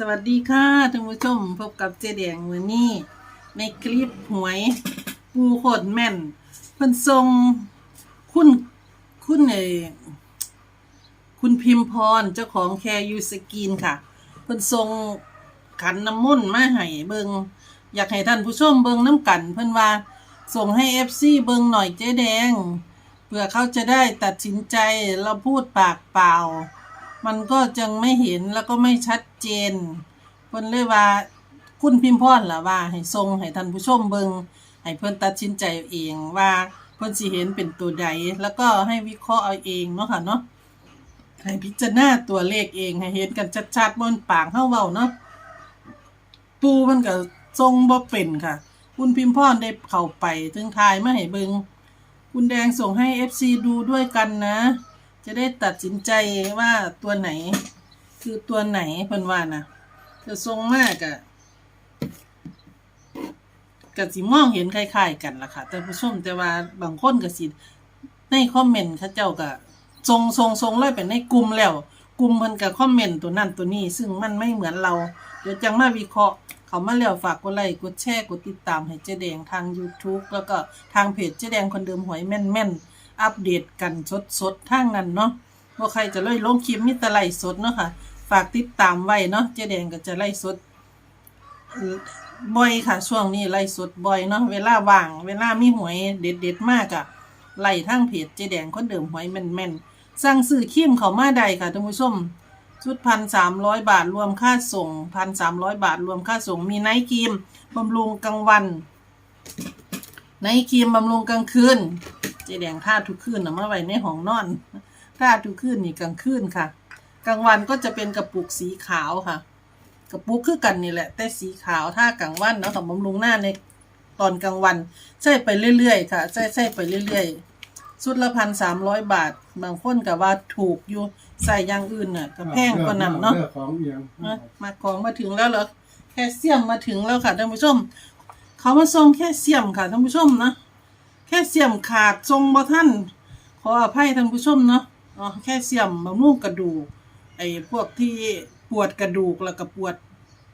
สวัสดีค่ะท่านผู้ชมพบกับเจแดงมือนี้ในคลิปหวยปูโคตรแม่นเพิ่นทรงคุณคุณเออคุณพิมพรเจ้าของแคร์ยูสกินค่ะเพิ่นทรงขันน้ำมนต์มาให้เบิงอยากให้ท่านผู้ชมเบิงน้ำกัน เพิ่นว่าส่งให้เอฟซีเบิงหน่อยเจ๊แดงเพื่อเขาจะได้ตัดสินใจเราพูดปากเปล่า มันก็จึงไม่เห็นแล้วก็ไม่ชัดเจนเพิ่นเลยว่าคุณพิมพ์พรล่ะว่า ให้ทรงให้ท่านผู้ชมเบิงให้เพิ่นตัดสินใจเอาเองว่าเพิ่นสิเห็นเป็นตัวใดแล้วก็ให้วิเคราะห์เอาเองเนาะค่ะเนาะให้พิจารณาตัวเลขเองให้เห็นกันชัดๆบนปากเฮาเว้าเนาะปูมันก็ทรงบ่เป็นค่ะ คุณพิมพ์พรได้เข้าไปถึงทายมาให้เบิงคุณแดงส่งให้ FC ดูด้วยกันนะ จะได้ตัดสินใจว่าตัวไหน คือตัวไหนเพิ่นว่านะเธอทรงมากอะกับสิมองเห็นคล้ายๆกันล่ะค่ะ แต่ผู้ชมแต่ว่าบางคนก็สิในคอมเมนต์เขาเจ้าก็ทรงทรงทรงเลยเป็นในกลุ่มแล้วกลุ่มเพิ่นก็คอมเมนต์ตัวนั้นตัวนี้ ซึ่งมันไม่เหมือนเรา เดี๋ยวจังมาวิเคราะห์ เขามาแล้วฝากกดไลค์กดแชร์กดติดตามให้เจ๊แดงทาง YouTube แล้วก็ทางเพจเจ๊แดงคนเดิมหวยแม่นๆ อัปเดตกันสดๆทางนั้นเนาะว่าใครจะเลยลงคลิปมิตรไลฟ์สดเนาะค่ะ ฝากติดตามไว้เนาะเจ๊แดงก็จะไลฟ์สดบ่อยค่ะ ช่วงนี้ไลฟ์สดบ่อยเนาะเวลาว่าง เวลามีหวยเด็ดๆมากอะไล่ทางเพจเจ๊แดงคนเดิมหวยแม่นๆสั่งซื้อครีมเขามาได้ค่ะท่านผู้ชมชุดพันสามร้อยบาทรวมค่าส่งพันสามร้อยบาทรวมค่าส่งมีไนท์ครีมบำรุงกลางวันไนท์ครีมบำรุงกลางคืน เจแดงท่าทุกคืนนะมาไว้ในห้องนอนท่าทุกคืนนี่กลางคืนค่ะ กลางวันก็จะเป็นกระปุกสีขาวค่ะ กระปุกคือกันนี่แหละ แต่สีขาวถ้ากลางวันเนาะสำบำรุงหน้าในตอนกลางวันใช้ไปเรื่อยๆค่ะใช้ใช้ไปเรื่อยๆชุดละพันสามร้อยบาท บางคนก็ว่าถูกอยู่ใส่อย่างอื่นน่ะก็แพงกว่านั้นเนาะลือกของเอียงมามาของมาถึงแล้วเหรอแคลเซียมมาถึงแล้วค่ะท่านผู้ชม เขามาส่งแคลเซียมค่ะท่านผู้ชมนะ แคลเซียมขาดทรงบ่ท่านขออภัยท่านผู้ชมเนาะอ๋อแคลเซียมบำรุงกระดูกไอ้พวกที่ปวดกระดูกแล้วก็ปวด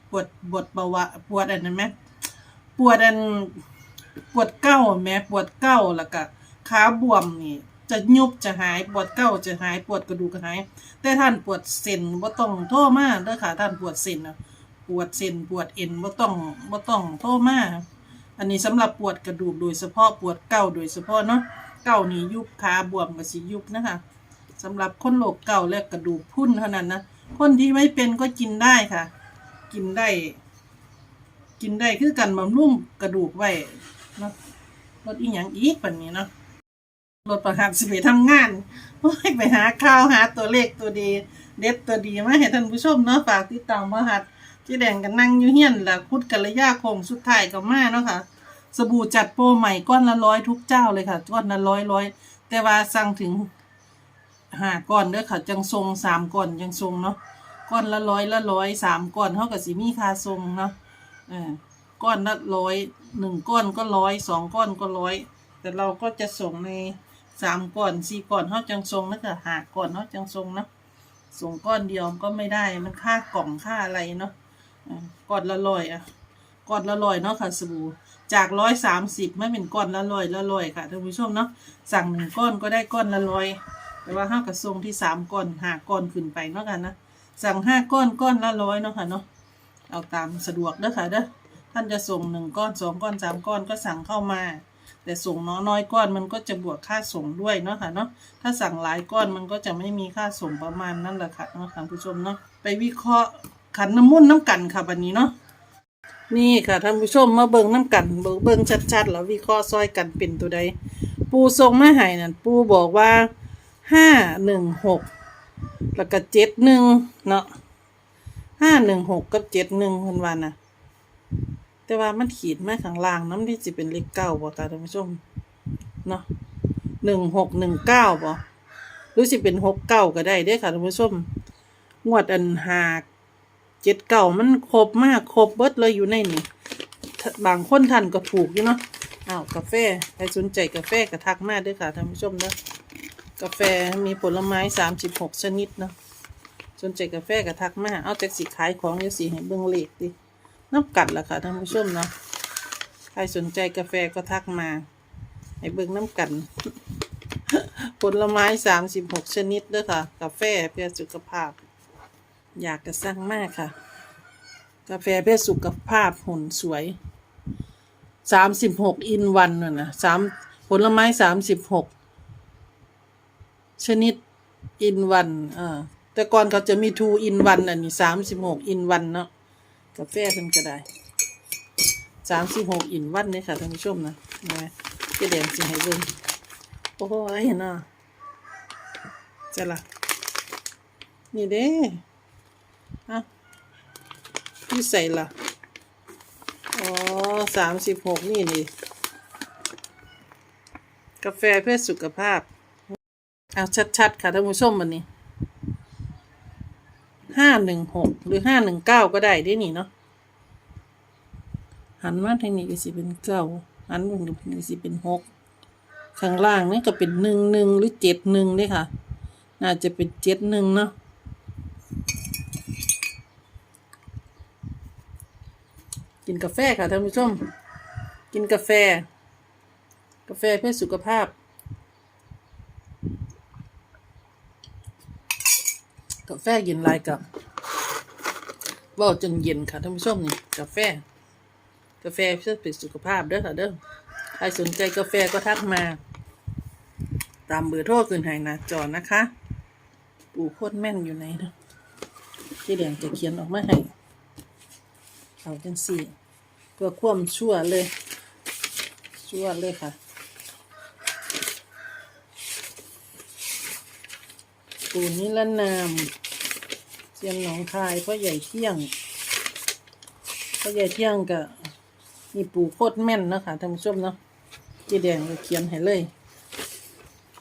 ปวดปวดเบาวานปวดอันนั้นไหมปวดอันปวดเก้าแม่ปวดเก้าแล้วก็ขาบวมนี่ จะยุบจะหายปวดเก้าจะหายปวดกระดูกก็หาย แต่ท่านปวดเส้นบ่ต้องโทรมาเด้อค่ะท่านปวดเส้นนะปวดเส้นปวดเอ็นบ่ต้องบ่ต้องโทรมา อันนี้สำหรับปวดกระดูกโดยเฉพาะปวดเก้าโดยเฉพาะเนาะเก้านี่ยุบขาบวมก็สิยุบนะคะสำหรับคนโรคเก้าและกระดูกพรุนเท่านั้นนะคนที่ไม่เป็นก็กินได้ค่ะ กินได้ กินได้คือกันบำรุงกระดูกไว้เนาะลดอีหยังอีกปันนี้เนาะรถประหับสิไปทำงานไปหาข่าวหาตัวเลขตัวดี เด็ดตัวดีมาให้ท่านผู้ชมเนาะฝากติดตามมาหัด ที่แดงกันนั่งอยู่เฮียนแล้วคุดกันระยะคงสุดท้ายก็มาเนาะค่ะ สบู่จัดโปรใหม่ก้อนละร้อยทุกเจ้าเลยค่ะก้อนละร้อยร้อยแต่ว่าสั่งถึงห้าก้อนเด้อค่ะ จังทรงสามก้อนจังทรงเนาะก้อนละร้อยละร้อยสามก้อนเท่ากับสิมีคาทรงเนาะเออก้อนละร้อยหนึ่งก้อนก็ร้อยสองก้อนก็ร้อยแต่เราก็จะส่งในสามก่อนสี่ก่อนเขาจังทรงแล้วก็หาก่อนเขาจังทรงเนาะส่งก้อนเดียวก็ไม่ได้มันค่ากล่องค่าอะไรเนาะ ก้อนละร้อยอะก้อนละร้อยเนาะค่ะสบู่จากร้อยสามสิบไม่เป็นก้อนละร้อยละร้อยค่ะท่านผู้ชมเนาะสั่งหนึ่งก้อนก็ได้ก้อนละร้อย แต่ว่าห้ากระทรงที่สามก้อนหาก้อนขึ้นไปเนาะกันนะสั่งห้าก้อนก้อนละร้อยเนาะค่ะเนาะเอาตามสะดวกเด้อค่ะเด้อท่านจะส่งหนึ่งก้อนสองก้อนสามก้อนก็สั่งเข้ามา แต่ส่งน้อยน้อยก้อนมันก็จะบวกค่าส่งด้วยเนาะค่ะเนาะถ้าสั่งหลายก้อนมันก็จะไม่มีค่าส่งประมาณนั่นแหละค่ะเนาะท่านผู้ชมเนาะไปวิเคราะห์ ขันน้ำมุ่นน้ำกันค่ะบันนี้เนาะนี่ค่ะท่านผู้ชมมาเบิ่งน้ำกันเบิ่งชัดๆแล้ววิเคราะห์ซอยกันเป็นตัวใด ปูทรงมาให้นั่นปูบอกว่าห้าหนึ่งหกแล้วก็เจ็ดหนึ่งเนาะห้าหนึ่งหกกับเจ็ดหนึ่งคนวันน่ะแต่ว่ามันขีดมาข้างล่างน้ำที่จะเป็นเลขเก้าบ่ค่ะท่านผู้ชมเนาะหนึ่งหกหนึ่งเก้าบ่หรือสิเป็นหกเก้าก็ได้เด้ค่ะท่านผู้ชมงวดอันหาก เจ็ดเก้ามันครบมากครบเบิดเลยอยู่ในนี่ถ้บางคนท่านก็ถูกอยู่เนาะอ้าวกาแฟใครสนใจกาแฟก็ทักมาด้อค่ะท่านผู้ชมเนาะกาแฟมีผลไม้สามสิบหกชนิดเนาะสนใจกาแฟก็ทักมาเอาจากสิขายของอยู่สิให้เบิ่งเลขดินับกัดละค่ะท่านผู้ชมเนาะใครสนใจกาแฟก็ทักมาให้เบิ่งน้ำกัน ผลไม้สามสิบหกชนิดด้อค่ะ กาแฟเพื่อสุขภาพ อยากจะสร้างมากค่ะ กาแฟเพื่อสุขภาพหุ่นสวยสามสิบหกอินวันน่ะนะสามผลไม้สามสิบหกชนิดอินวันอ่าแต่ก่อนเขาจะมีทูอินวันอันนี้สามสิบหกอินวันเนาะกาแฟเพิ่นก็ได้สามสิบหกอินวันเนี่ยค่ะท่านผู้ชมนะนะเจะแดงสิให้เบิ่งโอ้ยเนาะจะละนี่เด้ พี่ใส่ละอ๋อสามสิบหกนี่นี่กาแฟเพื่อสุขภาพ เอาชัดๆ ค่ะท่านผู้ชมวันนี้ห้าหนึ่งหกหรือห้าหนึ่งเก้าก็ได้ได้นี่เนาะหันมาทางนี้ก็สิเป็นเก้าหันมาทางนี้ก็สิเป็นหกข้างล่างนี่ก็เป็นหนึ่งหนึ่งหรือเจ็ดหนึ่งด้วยค่ะ น่าจะเป็นเจ็ดหนึ่งเนาะ กินกาแฟค่ะท่านผู้ชม กินกาแฟ กาแฟเพื่อสุขภาพ กาแฟเย็นลายกับว่าจนเย็นค่ะท่านผู้ชมนี่กาแฟ กาแฟเพื่อเป็นสุขภาพเด้อค่ะเด้อใครสนใจกาแฟก็ทักมา ตามเบอร์โทรขึ้นให้นะจอนะคะ ปู่โคตรแม่นอยู่ไหนเนาะที่แดงจะเขียนออกมาให้ เอาจังสี่ เพื่อควมชั่วเลย ชั่วเลยค่ะ ปูนิรนามเซียนหนองคายพ่อใหญ่เที่ยงพ่อใหญ่เที่ยงกับนี่ปูโคตรแม่นนะคะท่านผู้ชมเนาะจีแดงก็เขียนให้เลย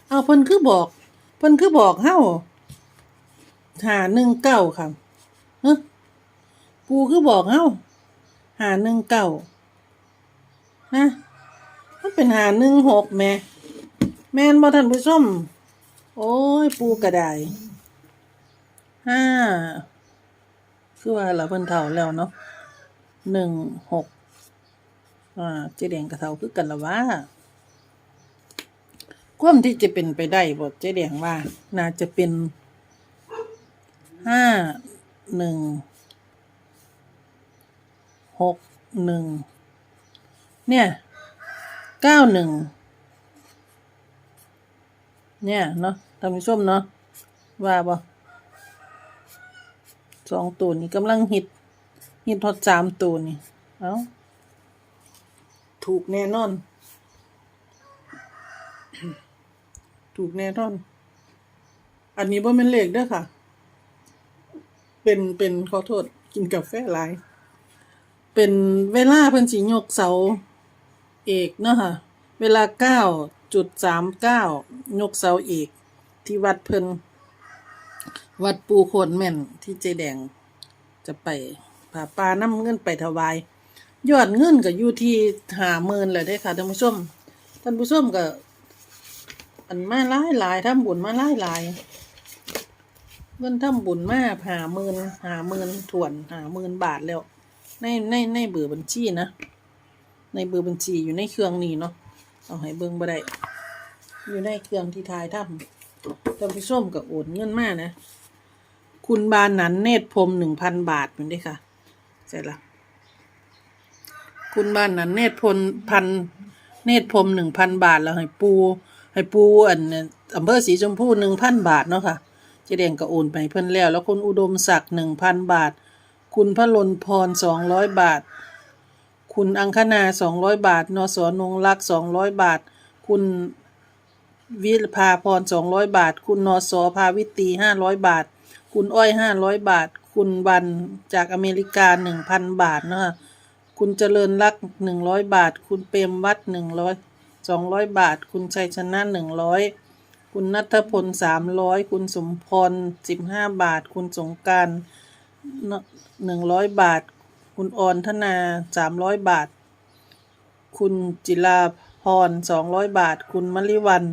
เอาเพิ่นคือบอกเพิ่นคือบอกเฮ้าหาหนึ่งเก้าค่ะเฮ้ปูคือบอกเฮ้า หาหนึ่งเก้านะมันเป็นหาหนึ่งหกแม่ แม่นบ่ท่านผู้ชม โอ้ย ปูกระไดห้าคือว่าเราเพิ่นเท่าแล้วเนาะหนึ่งหกอ่าเจ๊แดงกระเท่าคือกันละว่าความที่จะเป็นไปได้บทเจ๊แดงว่า น่าจะเป็นห้าหนึ่ง หกหนึ่งเนี่ยเก้าหนึ่งเนี่ยเนาะท่านผู้ชมเนาะว่าบ่สองตัวนี้กำลังฮิตฮิตทอดสามตัวนี่เอาถูกแน่นอน ถูกแน่นอน อันนี้บ่แม่นเลขเด้อค่ะ เป็นเป็นขอโทษกินกาแฟหลาย เป็นเวลาเพิ่นสิยกเสาเอกเนาะค่ะ เวลาเก้าจุดสามเก้ายกเสาเอก ที่วัดเพิ่นวัดปูโคนแม่นที่เจแดง จะไปผ่าปลาน้ำเงินไปถวาย ยอดเงินก็อยู่ที่หาเมินเลยได้ค่ะท่านผู้ชมท่านผู้ชมก็ อันมาหลายหลายทำบุญมาหลายหลายเงินทำบุญมาหาเมินหาเมินถ่วนหาเมินบาทแล้ว ในในในเบอร์บัญชีนะ ในเบอร์บัญชีอยู่ในเครื่องนี้เนาะเอาให้เบิ่งบ่ได้อยู่ในเครื่องที่ทายทำท่านผู้ชมก็โอนเงินมานะ คุณบานนันเนตรพรมหนึ่งพันบาทมันได้ค่ะเสร็จละคุณบานนันเนตรพลพันเนตรพรมหนึ่งพันบาทแล้วให้ปู ให้ปูอันเนี่ยอำเภอสีชมพูหนึ่งพันบาทเนาะค่ะเจแดงก็โอนไปเพิ่นแล้ว แล้วคุณอุดมศักดิ์หนึ่งพันบาท คุณพระลนพรสองร้อยบาท คุณอังคณาสองร้อยบาท นสนงรักสองร้อยบาท คุณวิภาพรสองร้อยบาท คุณนสภาวิตีห้าร้อยบาท คุณอ้อยห้าร้อยบาท คุณวันจากอเมริกาหนึ่งพันบาทเนาะคุณเจริญรักหนึ่งร้อยบาท คุณเปรมวัดหนึ่งร้อยสองร้อยบาท คุณชัยชนะหนึ่งร้อยคุณนัทพลสามร้อยคุณสมพรสิบห้าบาท คุณสงการ หนึ่งร้อยบาท คุณออนธนาสามร้อยบาท คุณจิราพรสองร้อยบาท คุณมริวัน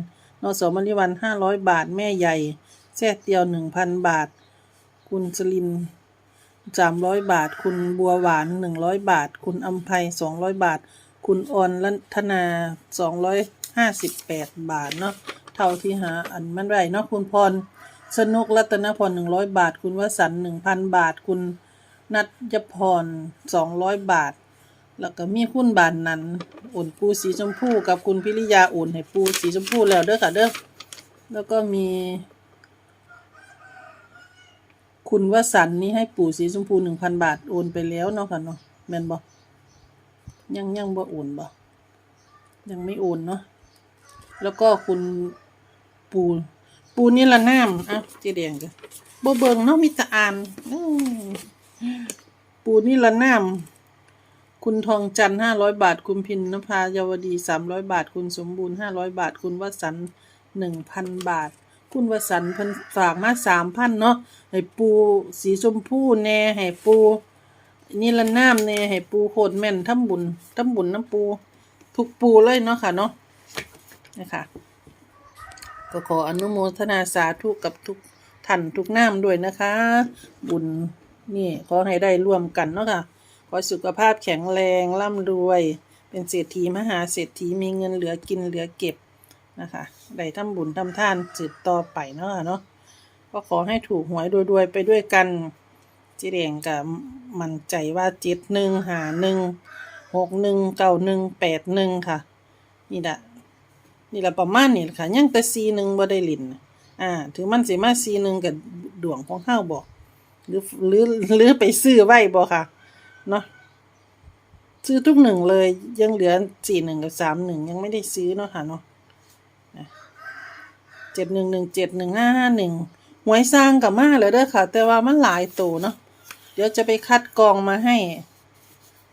นสมริวันห้าร้อยบาท แม่ใหญ่แท่เตียวหนึ่งพันบาท คุณสลินสามร้อยบาท คุณบัวหวานหนึ่งร้อยบาท คุณอัมภัยสองร้อยบาท คุณออนลัทนาสองร้อยห้าสิบแปดบาทเนาะเท่าที่หาอันมันไรเนาะคุณพร สนุกรัตนพรหนึ่งร้อยบาท คุณวสันหนึ่งพันบาท คุณนัทยพรสองร้อยบาท แล้วก็มีคุณบานนั้นโอนปูสีชมพูกับคุณพิริยาโอนให้ปูสีชมพูแล้วเด้อค่ะเด้อแล้วก็มี คุณวสันนี่ให้ปู่สีชมพูหนึ่งพันบาทโอนไปแล้วเนาะค่ะเนาะแมนบ่ยังยังบ่โอนบ่ยังไม่โอนเนาะแล้วก็คุณปู ปูนี่ละน้ำอะเจ๊แดงจ้ะบ่เบิงเนาะมีต่อ่านปูนี่ละน้ำคุณทองจันห้าร้อยบาท คุณพินนภายาวดีสามร้อยบาท คุณสมบูรณ์ห้าร้อยบาท คุณวสันหนึ่งพันบาท คุณวสันต์เพิ่นฝากมาสามพันเนาะให้ปูสีชมพูแน่ให้ปูนี่ละน้ำแน่ให้ปูโคตรแม่นทำบุญทำบุญน้ำปู ทุกปูเลยเนาะค่ะเนาะนะคะ ก็ขออนุโมทนาสาธุกับทุกท่านทุกน้ำด้วยนะคะ บุญนี่ขอให้ได้ร่วมกันเนาะค่ะขอสุขภาพแข็งแรงร่ำรวย เป็นเศรษฐีมหาเศรษฐีมีเงินเหลือกินเหลือเก็บนะคะได้ทำบุญทำทานสืบต่อไปเนาะเนาะก็ขอให้ถูกหวยรวยๆไปด้วยกันเจีแดงกับมั่นใจว่าเจ็ดหนึ่งหาหนึ่งหกหนึ่งเก้าหนึ่งแปดหนึ่งค่ะ นี่แหละ นี่แหละประมาณนี้แหละค่ะยังแต่ซีหนึ่งบ่ได้ลินอ่าถือมันสิมาซีหนึ่งกับดวงของเฮาวบอกหรือหรือหรือไปซื้อไว้บ่ค่ะเนาะซื้อทุกหนึ่งเลยยังเหลือสี่หนึ่งกับสามหนึ่งยังไม่ได้ซื้อเนาะค่ะเนาะเจ็ดหนึ่งหนึ่งเจ็ดหนึ่งห้าห้าหนึ่งหวยสร้างกับมาเลยเด้อค่ะ แต่ว่ามันหลายตัวเนาะเดี๋ยวจะไปคัดกรองมาให้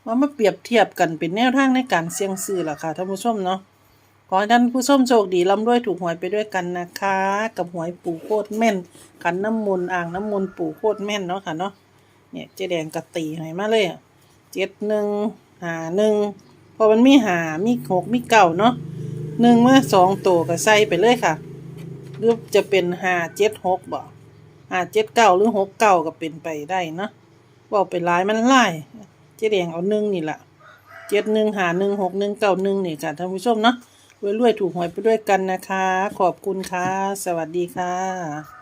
ว่ามาเปรียบเทียบกันเป็นแนวทางในการเสี่ยงซื้อล่ะค่ะท่านผู้ชมเนาะ ขอให้ท่านผู้ชมโชคดีร่ำรวยถูกหวยไปด้วยกันนะคะ กับหวยปู่โคตรแม่น ขันน้ำมนต์อ่างน้ำมนต์ปู่โคตรแม่นเนาะค่ะเนาะเนี่ยเจ๊แดงกะตีให้มาเลยอะเจ็ดหนึ่งหาหนึ่งพอมันมีหามีหกมีเก้าเนาะหนึ่งมาสองตัวก็ใส่ไปเลยค่ะหรือจะเป็นหาเจ็ดหกบ่หาเจ็ดเก้าหรือหกเก้าก็เป็นไปได้เนาะบอกเป็นหลายมันไล่เจ๊แดงเอาหนึ่งนี่แหละเจ็ดหนึ่งหาหนึ่งหกหนึ่งเก้าหนึ่งนี่ค่ะท่านผู้ชมเนาะ รวยๆถูกหวยไปด้วยกันนะคะ ขอบคุณค่ะ สวัสดีค่ะ